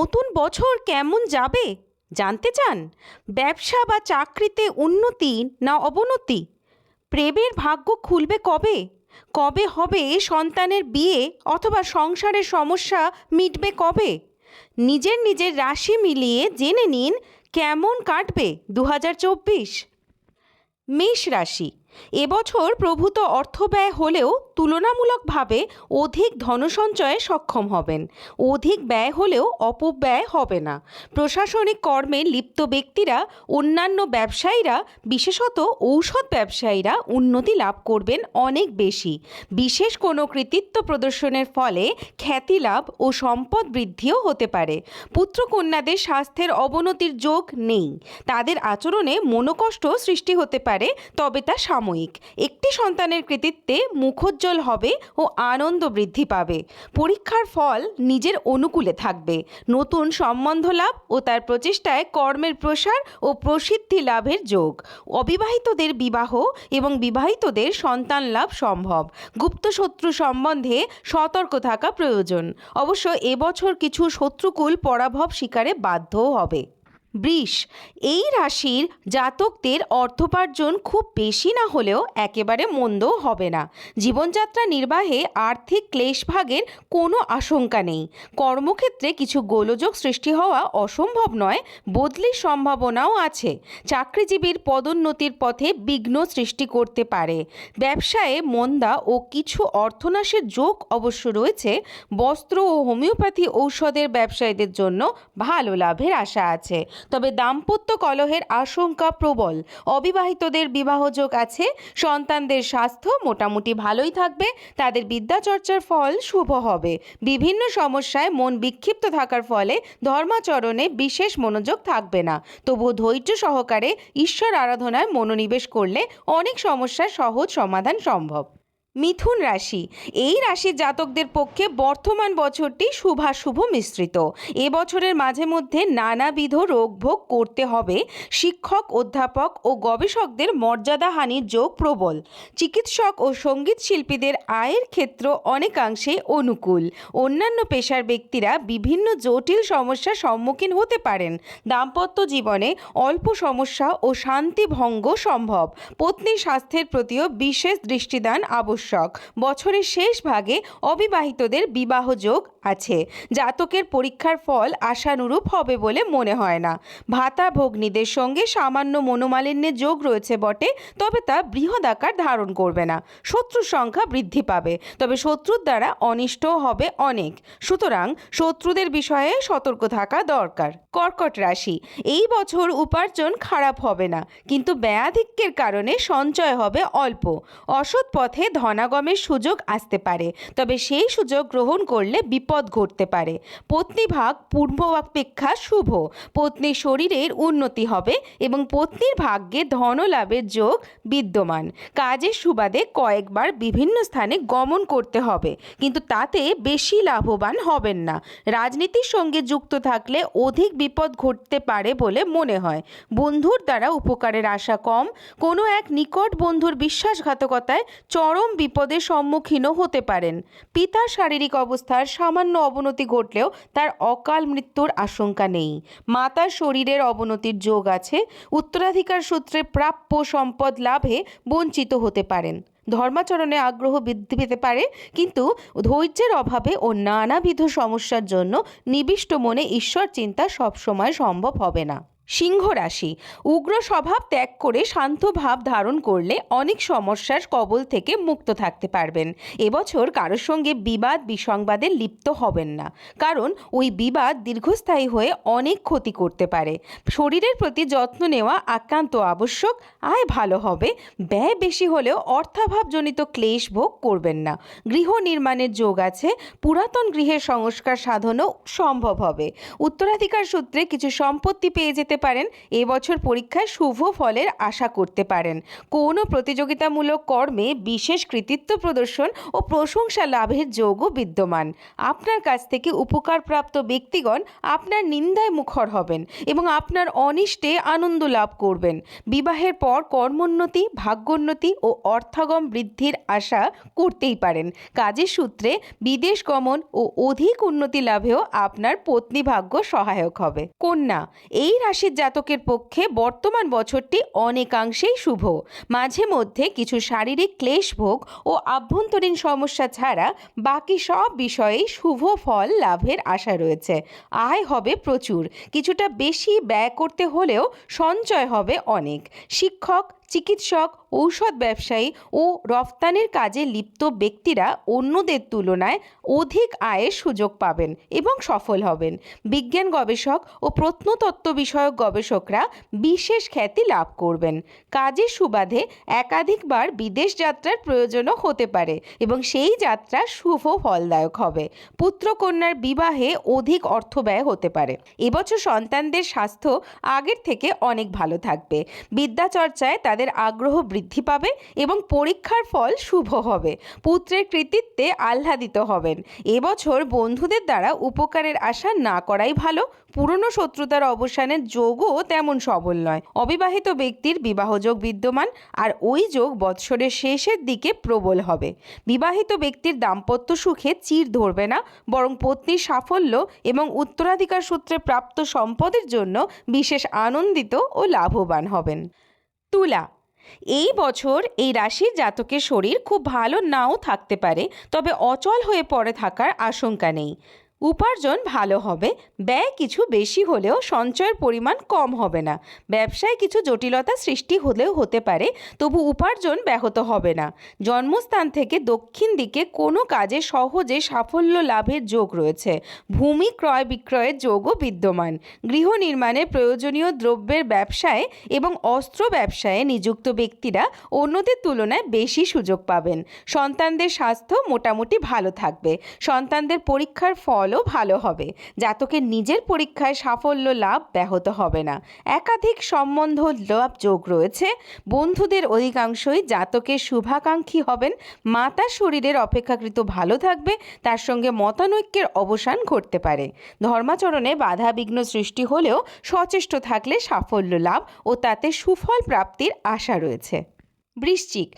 নতুন বছর কেমন যাবে? জানতে চান? ব্যবসা বা চাকরিতে উন্নতি না অবনতি? প্রেমের ভাগ্য খুলবে কবে? কবে হবে সন্তানের বিয়ে অথবা সংসারের সমস্যা মিটবে কবে? নিজের নিজের রাশি মিলিয়ে জেনে নিন কেমন কাটবে দু হাজার চব্বিশ। মেষ রাশি এবছর প্রভূত অর্থ ব্যয় হলেও তুলনামূলকভাবে অধিক ধনসঞ্চয়ে সক্ষম হবেন। অধিক ব্যয় হলেও অপব্যয় হবে না। প্রশাসনিক কর্মে লিপ্ত ব্যক্তিরা, অন্যান্য ব্যবসায়ীরা, বিশেষত ঔষধ ব্যবসায়ীরা উন্নতি লাভ করবেন অনেক বেশি। বিশেষ কোনো কৃতিত্ব প্রদর্শনের ফলে খ্যাতি লাভ ও সম্পদ বৃদ্ধিও হতে পারে। পুত্রকন্যাদের স্বাস্থ্যের অবনতির যোগ নেই। তাদের আচরণে মনোকষ্ট সৃষ্টি হতে পারে, তবে তা সাময়িক। একটি সন্তানের কৃতিত্বে মুখোজ্জ্বল হবে ও আনন্দ বৃদ্ধি পাবে। পরীক্ষার ফল নিজের অনুকূলে থাকবে। নতুন সম্বন্ধ লাভ ও তার প্রচেষ্টায় কর্মের প্রসার ও প্রসিদ্ধি লাভের যোগ। অবিবাহিতদের বিবাহ এবং বিবাহিতদের সন্তান লাভ সম্ভব। গুপ্ত শত্রু সম্বন্ধে সতর্ক থাকা প্রয়োজন। অবশ্য এবছর কিছু শত্রুকুল পরাভব শিকারে বাধ্যও হবে। বৃষ, এই রাশির জাতকদের অর্থোপার্জন খুব বেশি না হলেও একেবারে মন্দও হবে না। জীবনযাত্রা নির্বাহে আর্থিক ক্লেশভাগের কোনো আশঙ্কা নেই। কর্মক্ষেত্রে কিছু গোলযোগ সৃষ্টি হওয়া অসম্ভব নয়, বদলির সম্ভাবনাও আছে। চাকরিজীবীর পদোন্নতির পথে বিঘ্ন সৃষ্টি করতে পারে। ব্যবসায়ে মন্দা ও কিছু অর্থনাশের যোগ অবশ্য রয়েছে। বস্ত্র ও হোমিওপ্যাথি ঔষধের ব্যবসায়ীদের জন্য ভালো লাভের আশা আছে। তবে দাম্পত্য কলহের আশঙ্কা প্রবল। অবিবাহিতদের বিবাহযোগ আছে, সন্তানদের স্বাস্থ্য মোটামুটি ভালোই থাকবে, তাদের বিদ্যাচর্চার ফল শুভ হবে। বিভিন্ন সমস্যায় মন বিক্ষিপ্ত থাকার ফলে ধর্মাচরণে বিশেষ মনোযোগ থাকবে না। তবুও ধৈর্য সহকারে ঈশ্বর আরাধনায় মনোনিবেশ করলে অনেক সমস্যার সহজ সমাধান সম্ভব। মিথুন রাশি। এই রাশির জাতকদের পক্ষে বর্তমান বছরটি শুভাশুভ মিশ্রিত। এ বছরের মাঝে মধ্যে নানাবিধ রোগভোগ করতে হবে। শিক্ষক, অধ্যাপক ও গবেষকদের মর্যাদাহানির যোগ প্রবল। চিকিৎসক ও সংগীত শিল্পীদের আয়ের ক্ষেত্র অনেকাংশে অনুকূল। অন্যান্য পেশার ব্যক্তিরা বিভিন্ন জটিল সমস্যার সম্মুখীন হতে পারেন। দাম্পত্য জীবনে অল্প সমস্যা ও শান্তি ভঙ্গ সম্ভব। পত্নী স্বাস্থ্যের প্রতিও বিশেষ দৃষ্টিদান আবশ্যক। বছরের শেষ ভাগে অবিবাহিতদের বিবাহ যোগ আছে। জাতকের পরীক্ষার ফল আশানুরূপ হবে বলে মনে হয় না। ভাতা ভগ্নীদের সঙ্গে সামান্য মনোমালিন্যের যোগ রয়েছে বটে, তবে তা বৃহৎ আকার ধারণ করবে না। শত্রুর সংখ্যা বৃদ্ধি পাবে, তবে শত্রুর দ্বারা অনিষ্ট হবে অনেক। সুতরাং শত্রুদের বিষয়ে সতর্ক থাকা দরকার। কর্কট রাশি, এই বছর উপার্জন খারাপ হবে না, কিন্তু ব্যয়াধিক্যের কারণে সঞ্চয় হবে অল্প। অসৎ পথে ধনাগমের সুযোগ আসতে পারে, তবে সেই সুযোগ গ্রহণ করলে বিপদ ঘটতে পারে। পত্নী ভাগ পূর্ব অপেক্ষা শুভ, পত্নীর শরীরের উন্নতি হবে এবং পত্নীর ভাগ্যে ধনলাভের যোগ বিদ্যমান। কাজের সুবাদে কয়েকবার বিভিন্ন স্থানে গমন করতে হবে, কিন্তু তাতে বেশি লাভবান হবেন না। রাজনীতির সঙ্গে যুক্ত থাকলে অধিক বিপদ ঘটতে পারে বলে মনে হয়। বন্ধুর দ্বারা উপকারের আশা কম, কোনো এক নিকট বন্ধুর বিশ্বাসঘাতকতায় চরম বিপদের সম্মুখীনও হতে পারেন। পিতার শারীরিক অবস্থার সামান্য অবনতি ঘটলেও তার অকাল মৃত্যুর আশঙ্কা নেই। মাতার শরীরের অবনতির যোগ আছে। উত্তরাধিকার সূত্রে প্রাপ্য সম্পদ লাভে বঞ্চিত হতে পারেন। ধর্মাচরণে আগ্রহ বৃদ্ধি পেতে পারে, কিন্তু ধৈর্যের অভাবে ও নানাবিধ সমস্যার জন্য নিবিষ্ট মনে ঈশ্বর চিন্তা সবসময় সম্ভব হবে না। সিংহ রাশি। উগ্র স্বভাব ত্যাগ করে শান্ত ভাব ধারণ করলে অনেক সমস্যার কবল থেকে মুক্ত থাকতে পারবেন। এবছর কারোর সঙ্গে বিবাদ, বিসংবাদে লিপ্ত হবেন না। কারণ ওই বিবাদ দীর্ঘস্থায়ী হয়ে অনেক ক্ষতি করতে পারে। শরীরের প্রতি যত্ন নেওয়া একান্ত আবশ্যক। আয় ভালো হবে। ব্যয় বেশি হলেও অর্থাভাবজনিত ক্লেশ ভোগ করবেন না। গৃহ নির্মাণের যোগ আছে। পুরাতন গৃহের সংস্কার সাধনও সম্ভব হবে। উত্তরাধিকার সূত্রে কিছু সম্পত্তি পেয়ে যেতে পারেন, এবছর পরীক্ষায় শুভ ফলের আশা করতে পারেন। কোনো প্রতিযোগিতামূলক কর্মে বিশেষ কৃতিত্ব প্রদর্শন ও প্রশংসা লাভের যোগও বিদ্যমান। আপনার কাছ থেকে উপকারপ্রাপ্ত ব্যক্তিগণ আপনার নিন্দায় মুখর হবেন এবং আপনার অনিষ্টে আনন্দ লাভ করবেন। বিবাহের পর কর্মোন্নতি, ভাগ্যোন্নতি ও অর্থাগম বৃদ্ধির আশা করতেই পারেন। কাজের সূত্রে বিদেশ গমন ও অধিক উন্নতি লাভেও আপনার পত্নী ভাগ্য সহায়ক হবে। কন্যা, এই রাশির জাতকের পক্ষে বর্তমান বছরটি অনেকাংশেই শুভ। মাঝে মধ্যে কিছু শারীরিক ক্লেশ ভোগ ও আভ্যন্তরীণ সমস্যা ছাড়া বাকি সব বিষয়েই শুভ ফল লাভের আশা রয়েছে। আয় হবে প্রচুর। কিছুটা বেশি ব্যয় করতে হলেও সঞ্চয় হবে অনেক। শিক্ষক চিকিৎসক, ঔষধ ব্যবসায়ী ও রফতানির কাজে লিপ্ত ব্যক্তিরা অন্যদের তুলনায় অধিক আয়ের সুযোগ পাবেন এবং সফল হবেন। বিজ্ঞান গবেষক ও প্রত্নতত্ত্ব বিষয়ক গবেষকরা বিশেষ খ্যাতি লাভ করবেন। কাজের সুবাদে একাধিকবার বিদেশ যাত্রার প্রয়োজনও হতে পারে এবং সেই যাত্রা শুভ ফলদায়ক হবে। পুত্রকন্যার বিবাহে অধিক অর্থ ব্যয় হতে পারে। এবছর সন্তানদের স্বাস্থ্য আগের থেকে অনেক ভালো থাকবে। বিদ্যাচর্চায় তাদের আগ্রহ বৃদ্ধি পাবে এবং পরীক্ষার ফল শুভ হবে। পুত্রের কৃতিত্বে আহ্লাদিত হবেন। এবছর বন্ধুদের দ্বারা উপকারের আশা না করাই ভালো। পুরনো শত্রুতার অবসানের যোগও তেমন সবল নয়। অবিবাহিত ব্যক্তির বিবাহযোগ বিদ্যমান আর ওই যোগ বৎসরের শেষের দিকে প্রবল হবে। বিবাহিত ব্যক্তির দাম্পত্য সুখে চির ধরবে না, বরং পত্নীর সাফল্য এবং উত্তরাধিকার সূত্রে প্রাপ্ত সম্পদের জন্য বিশেষ আনন্দিত ও লাভবান হবেন। তুলা। এই বছর এই রাশির জাতকের শরীর খুব ভালো নাও থাকতে পারে, তবে অচল হয়ে পড়ে থাকার আশঙ্কা নেই। উপার্জন ভালো হবে, ব্যয় কিছু বেশি হলেও সঞ্চয়ের পরিমাণ কম হবে না। ব্যবসায় কিছু জটিলতা সৃষ্টি হলেও হতে পারে, তবু উপার্জন ব্যাহত হবে না। জন্মস্থান থেকে দক্ষিণ দিকে কোনো কাজে সহজে সাফল্য লাভের যোগ রয়েছে। ভূমি ক্রয় বিক্রয়ের যোগও বিদ্যমান। গৃহ নির্মাণে প্রয়োজনীয় দ্রব্যের ব্যবসায় এবং অস্ত্র ব্যবসায়ে নিযুক্ত ব্যক্তিরা অন্যদের তুলনায় বেশি সুযোগ পাবেন। সন্তানদের স্বাস্থ্য মোটামুটি ভালো থাকবে। সন্তানদের পরীক্ষার ফলও ভালো হবে। জাতকের নিজের পরীক্ষায় সাফল্য লাভ ব্যাহত হবে না। একাধিক সম্বন্ধ লাভ যোগ রয়েছে। বন্ধুদের অধিকাংশই জাতকের শুভাকাঙ্ক্ষী হবেন। মাতা শরীরের অপেক্ষাকৃত ভালো থাকবে, তার সঙ্গে মতানৈক্যের অবসান ঘটতে পারে। ধর্মাচরণে বাধা বিঘ্ন সৃষ্টি হলেও সচেষ্ট থাকলে সাফল্য লাভ ও তাতে সুফল প্রাপ্তির আশা রয়েছে। বৃশ্চিক।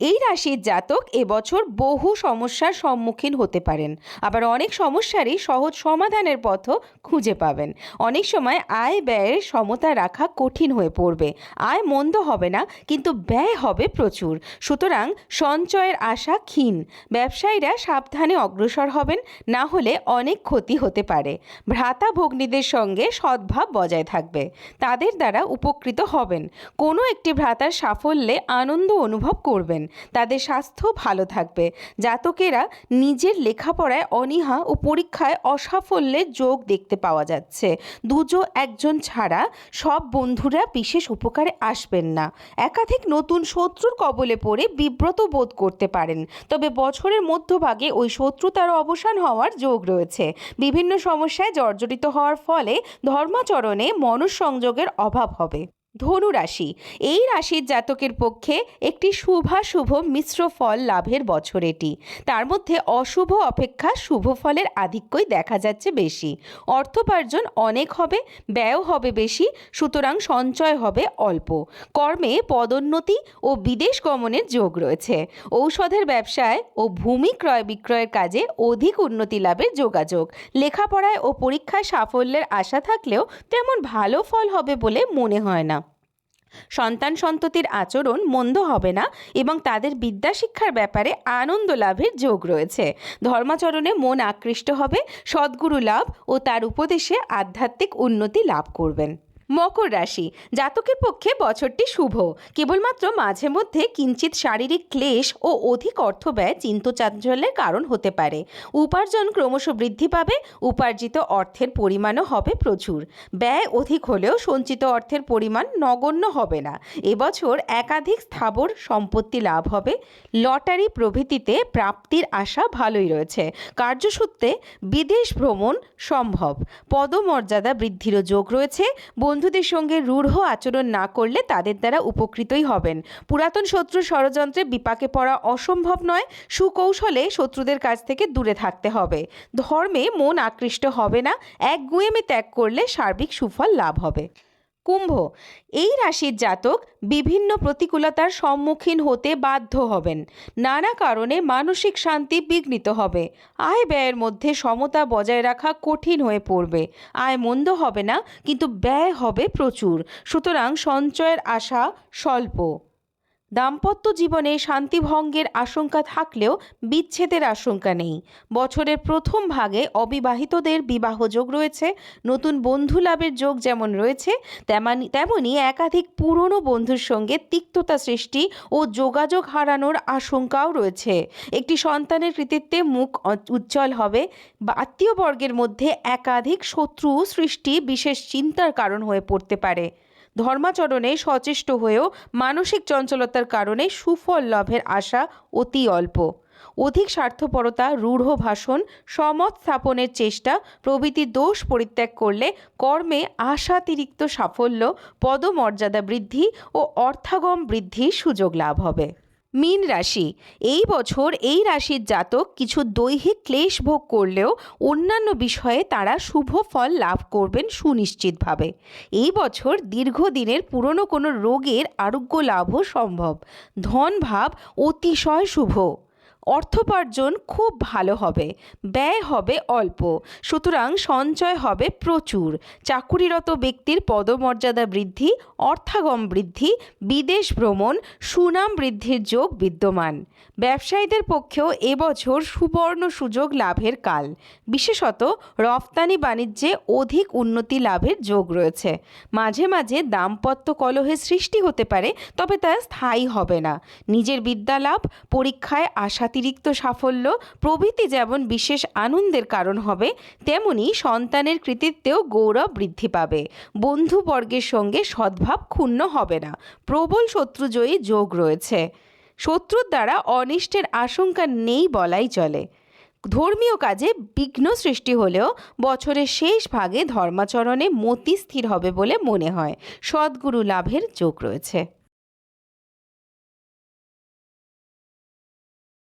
এই রাশির জাতক এবছর বহু সমস্যার সম্মুখীন হতে পারেন। আবার অনেক সমস্যারই সহজ সমাধানের পথও খুঁজে পাবেন। অনেক সময় আয় ব্যয়ের সমতা রাখা কঠিন হয়ে পড়বে। আয় মন্দ হবে না, কিন্তু ব্যয় হবে প্রচুর। সুতরাং সঞ্চয়ের আশা ক্ষীণ। ব্যবসায়ীরা সাবধানে অগ্রসর হবেন, না হলে অনেক ক্ষতি হতে পারে। ভ্রাতা ভগ্নীদের সঙ্গে সদ্ভাব বজায় থাকবে। তাদের দ্বারা উপকৃত হবেন। কোনো একটি ভ্রাতার সাফল্যে আনন্দ অনুভব করবেন। তাদের স্বাস্থ্য ভালো থাকবে। জাতকেরা নিজের লেখাপড়ায় অনীহা ও পরীক্ষায় অসাফল্যের যোগ দেখতে পাওয়া যাচ্ছে। দুজো একজন ছাড়া সব বন্ধুরা বিশেষ উপকারে আসবেন না। একাধিক নতুন শত্রুর কবলে পড়ে বিব্রত বোধ করতে পারেন। তবে বছরের মধ্যভাগে ওই শত্রুতার অবসান হওয়ার যোগ রয়েছে। বিভিন্ন সমস্যায় জর্জরিত হওয়ার ফলে ধর্মাচরণে মনঃসংযোগের অভাব হবে। ধনু রাশি। এই রাশির জাতকের পক্ষে একটি শুভাশুভ মিশ্র ফল লাভের বছর এটি। তার মধ্যে অশুভ অপেক্ষা শুভ ফলের আধিক্যই দেখা যাচ্ছে বেশি। অর্থোপার্জন অনেক হবে ব্যয় হবে বেশি, সুতরাং সঞ্চয় হবে অল্প। কর্মে পদোন্নতি ও বিদেশ গমনের যোগ রয়েছে। ঔষধের ব্যবসায় ও ভূমি ক্রয় বিক্রয়ের কাজে অধিক উন্নতি লাভের যোগাযোগ। লেখাপড়ায় ও পরীক্ষায় সাফল্যের আশা থাকলেও তেমন ভালো ফল হবে বলে মনে হয় না। সন্তান সন্ততির আচরণ মন্দ হবে না এবং তাদের বিদ্যা শিক্ষার ব্যাপারে আনন্দ লাভের যোগ রয়েছে। ধর্মাচরণে মন আকৃষ্ট হবে, সদ্গুরু লাভ ও তার উপদেশে আধ্যাত্মিক উন্নতি লাভ করবেন। মকর রাশি। জাতকের পক্ষে বছরটি শুভ। কেবলমাত্র মাঝে মধ্যে কিঞ্চিত শারীরিক ক্লেশ ও অধিক অর্থ ব্যয় চিন্তচাঞ্চল্যের কারণ হতে পারে। উপার্জন ক্রমশ বৃদ্ধি পাবে, উপার্জিত অর্থের পরিমাণও হবে প্রচুর। ব্যয় অধিক হলেও সঞ্চিত অর্থের পরিমাণ নগণ্য হবে না। এবছর একাধিক স্থাবর সম্পত্তি লাভ হবে। লটারি প্রভৃতিতে প্রাপ্তির আশা ভালোই রয়েছে। কার্যসূত্রে বিদেশ ভ্রমণ সম্ভব। পদমর্যাদা বৃদ্ধিরও যোগ রয়েছে। বন্ধুদের সঙ্গে রূঢ় আচরণ না করলে তাদের দ্বারা উপকৃতই হবেন। পুরাতন শত্রু ষড়যন্ত্রে বিপাকে পড়া অসম্ভব নয়, সুকৌশলে শত্রুদের কাছ থেকে দূরে থাকতে হবে। ধর্মে মন আকৃষ্ট হবে না, এক গুয়েমে ত্যাগ করলে সার্বিক সুফল লাভ হবে। কুম্ভ। এই রাশির জাতক বিভিন্ন প্রতিকূলতার সম্মুখীন হতে বাধ্য হবেন। নানা কারণে মানসিক শান্তি বিঘ্নিত হবে। আয় ব্যয়ের মধ্যে সমতা বজায় রাখা কঠিন হয়ে পড়বে। আয় মন্দ হবে না, কিন্তু ব্যয় হবে প্রচুর। সুতরাং সঞ্চয়ের আশা স্বল্প। দাম্পত্য জীবনে শান্তিভঙ্গের আশঙ্কা থাকলেও বিচ্ছেদের আশঙ্কা নেই। বছরের প্রথম ভাগে অবিবাহিতদের বিবাহ যোগ রয়েছে, নতুন বন্ধু লাভের যোগ যেমন রয়েছে, তেমানি, তেমনি একাধিক পুরনো বন্ধুর সঙ্গে তিক্ততা সৃষ্টি ও যোগাযোগ হারানোর আশঙ্কাও রয়েছে। একটি সন্তানের কৃতিত্বে মুখ উজ্জ্বল হবে আত্মীয়বর্গের মধ্যে একাধিক শত্রু সৃষ্টি বিশেষ চিন্তার কারণ হয়ে পড়তে পারে। ধর্মাচরণে সচেষ্ট হয়েও মানসিক চঞ্চলতার কারণে সুফল লাভের আশা অতি অল্প। অধিক স্বার্থপরতা, রূঢ় ভাষণ, সমত স্থাপনের চেষ্টা, প্রভৃতি দোষ পরিত্যাগ করলে কর্মে আশাতিরিক্ত সাফল্য, পদমর্যাদা বৃদ্ধি ও অর্থাগম বৃদ্ধির সুযোগ লাভ হবে। মীন রাশি। এই বছর এই রাশির জাতক কিছু দৈহিক ক্লেশ ভোগ করলেও অন্যান্য বিষয়ে তারা শুভ ফল লাভ করবেন সুনিশ্চিতভাবে। এই বছর দীর্ঘদিনের পুরনো কোনো রোগের আরোগ্য লাভও সম্ভব। ধন ভাব অতিশয় শুভ। অর্থোপার্জন খুব ভালো হবে, ব্যয় হবে অল্প, সুতরাং সঞ্চয় হবে প্রচুর। চাকুরিরত ব্যক্তির পদমর্যাদা বৃদ্ধি, অর্থাগম বৃদ্ধি, বিদেশ ভ্রমণ, সুনাম বৃদ্ধির যোগ বিদ্যমান। ব্যবসায়ীদের পক্ষেও এবছর সুবর্ণ সুযোগ লাভের কাল। বিশেষত রফতানি বাণিজ্যে অধিক উন্নতি লাভের যোগ রয়েছে। মাঝে মাঝে দাম্পত্য কলহের সৃষ্টি হতে পারে, তবে তা স্থায়ী হবে না। নিজের বিদ্যা পরীক্ষায় পরীক্ষায় আশাতিরিক্ত সাফল্য, প্রভৃতি যেমন বিশেষ আনন্দের কারণ হবে, তেমনি সন্তানের কৃতিত্বেও গৌরব বৃদ্ধি পাবে। বন্ধুবর্গের সঙ্গে সদ্ভাব ক্ষুণ্ণ হবে না। প্রবল শত্রুজয়ী যোগ রয়েছে। শত্রুর দ্বারা অনিষ্টের আশঙ্কা নেই বলাই চলে। ধর্মীয় কাজে বিঘ্ন সৃষ্টি হলেও বছরের শেষ ভাগে ধর্মাচরণে মতি স্থির হবে বলে মনে হয়। সদ্গুরু লাভের যোগ রয়েছে।